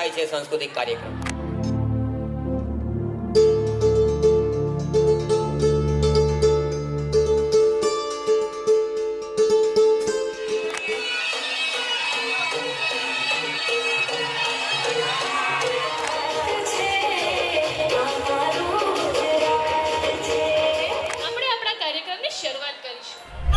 થાય છે સાંસ્કૃતિક કાર્યક્રમ. શરૂઆત કરીશું.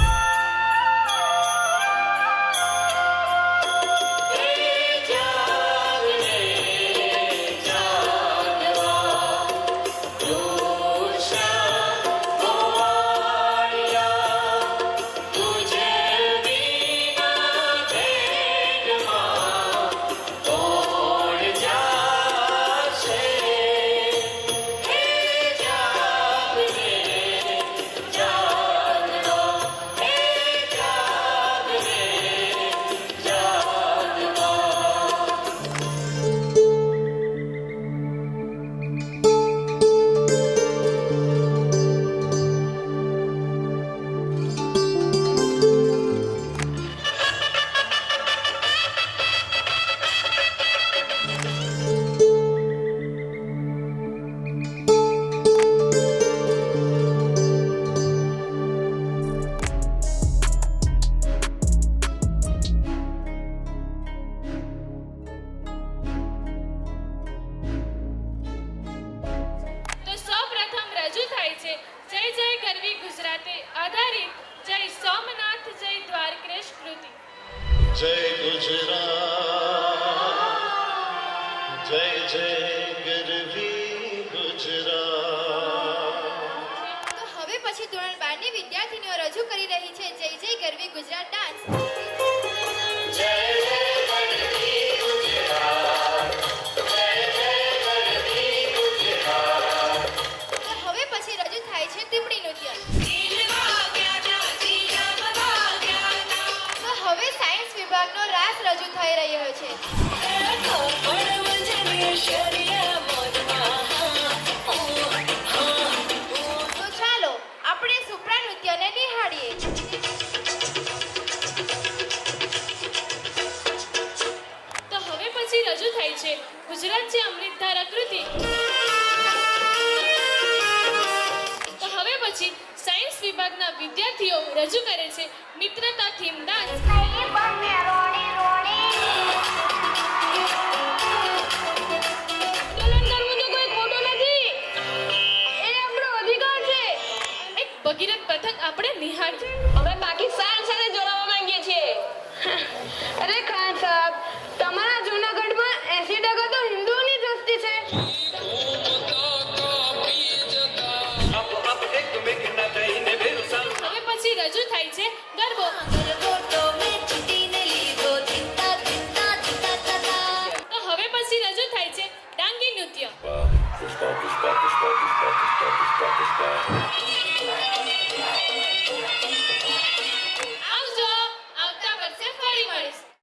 જય ગુજરાત, જય જય ગરવી ગુજરાત. તો હવે પછી ધોરણ બારની વિદ્યાર્થીનીઓ રજૂ કરી રહી છે, જય જય ગરવી ગુજરાત ડાન્સ. સાયન્સ રાસ રજૂ થઈ રહ્યો છે. તો ચાલો, આપણે સુપ્રા નૃત્યને નિહાળીએ. તો હવે પછી રજૂ થાય છે ગુજરાત છે અમૃતધાર કૃતિ. પછી સાયન્સ વિભાગના વિદ્યાર્થીઓ રજૂ કરે છે મિત્રતા થીમ ડાન્સ. આંદોલન કોઈ ખોટું નથી. એ આપણો અધિકાર છે. એક ભગીરથ પથક આપણે નિહાળીએ અમે પાકિસ્તાન સાથે જોડાવા માંગીએ છીએ. અરે ખાન સાહેબ